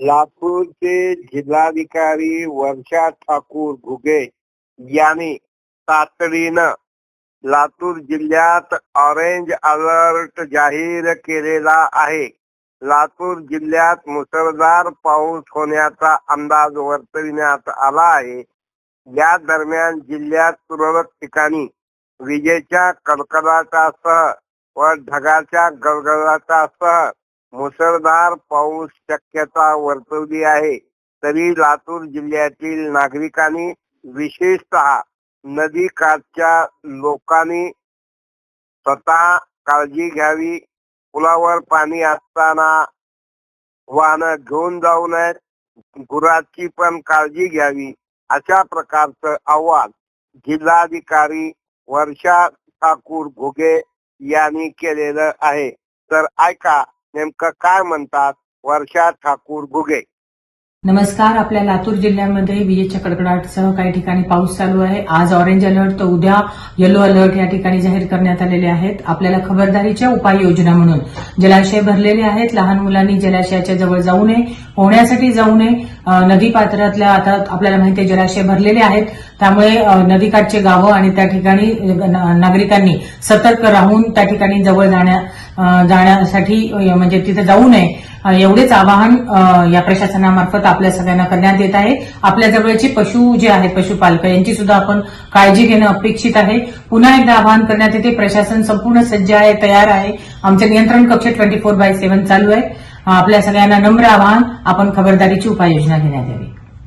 लातूरचे जिल्हाधिकारी वर्षा ठाकूर घुगे यांनी तातडीनं लातूर जिल्ह्यात ऑरेंज अलर्ट जाहीर केलेला आहे. लातूर जिल्ह्यात मुसळधार पाऊस होण्याचा अंदाज वर्तविण्यात आला आहे. या दरम्यान जिल्ह्यात तुरळक ठिकाणी विजेच्या कडकडाटासह व ढगाच्या गडगडाटासह मुसळधार पाऊस शक्यता वर्तवली आहे. तरी लातूर जिल्ह्यातील नागरिकांनी विशेषतः नदी काठच्या लोकांनी स्वतः काळजी घ्यावी. पुलावर पाणी असताना वाहनं घेऊन जाऊ नयेत. गुराची पण काळजी घ्यावी अशा प्रकारचं आव्हान जिल्हाधिकारी वर्षा ठाकूर घुगे यांनी केलेलं आहे. तर ऐका नेमकं काय म्हणतात? वर्षा ठाकूर घुगे. नमस्कार आपल्या लातूर जिल्ह्यामध्ये विजेच्या कडकडाटसह काही ठिकाणी पाऊस चालू आहे. आज ऑरेंज अलर्ट तर उद्या येलो अलर्ट या ठिकाणी जाहीर करण्यात आलेले आहेत. आपल्याला खबरदारीच्या उपाययोजना म्हणून जलाशय भरलेले आहेत. लहान मुलांनी जलाशयाच्या जवळ जाऊ नये पोहण्यासाठी जाऊ नये. नदी पात्रातल्या आता आपल्याला माहिती आहे जलाशय भरलेले आहेत. त्यामुळे नदीकाठचे गावं आणि त्या ठिकाणी नागरिकांनी सतर्क राहून त्या ठिकाणी जवळ जाण्या जाण्यासाठी म्हणजे तिथे जाऊ नये. एवढेच आवाहन या प्रशासनामार्फत आपल्या सगळ्यांना करण्यात येत आहे. आपल्या जवळचे पशु जे आहेत पशुपालक यांची सुद्धा आपण काळजी घेणं अपेक्षित आहे. पुन्हा एकदा आवाहन करण्यात येते प्रशासन संपूर्ण सज्ज आहे तयार आहे. आमचे नियंत्रण कक्ष ट्वेंटी फोर बाय सेव्हन चालू आहे. आपल्या सगळ्यांना नम्र आवाहन आपण खबरदारीची उपाययोजना घेण्यात यावी.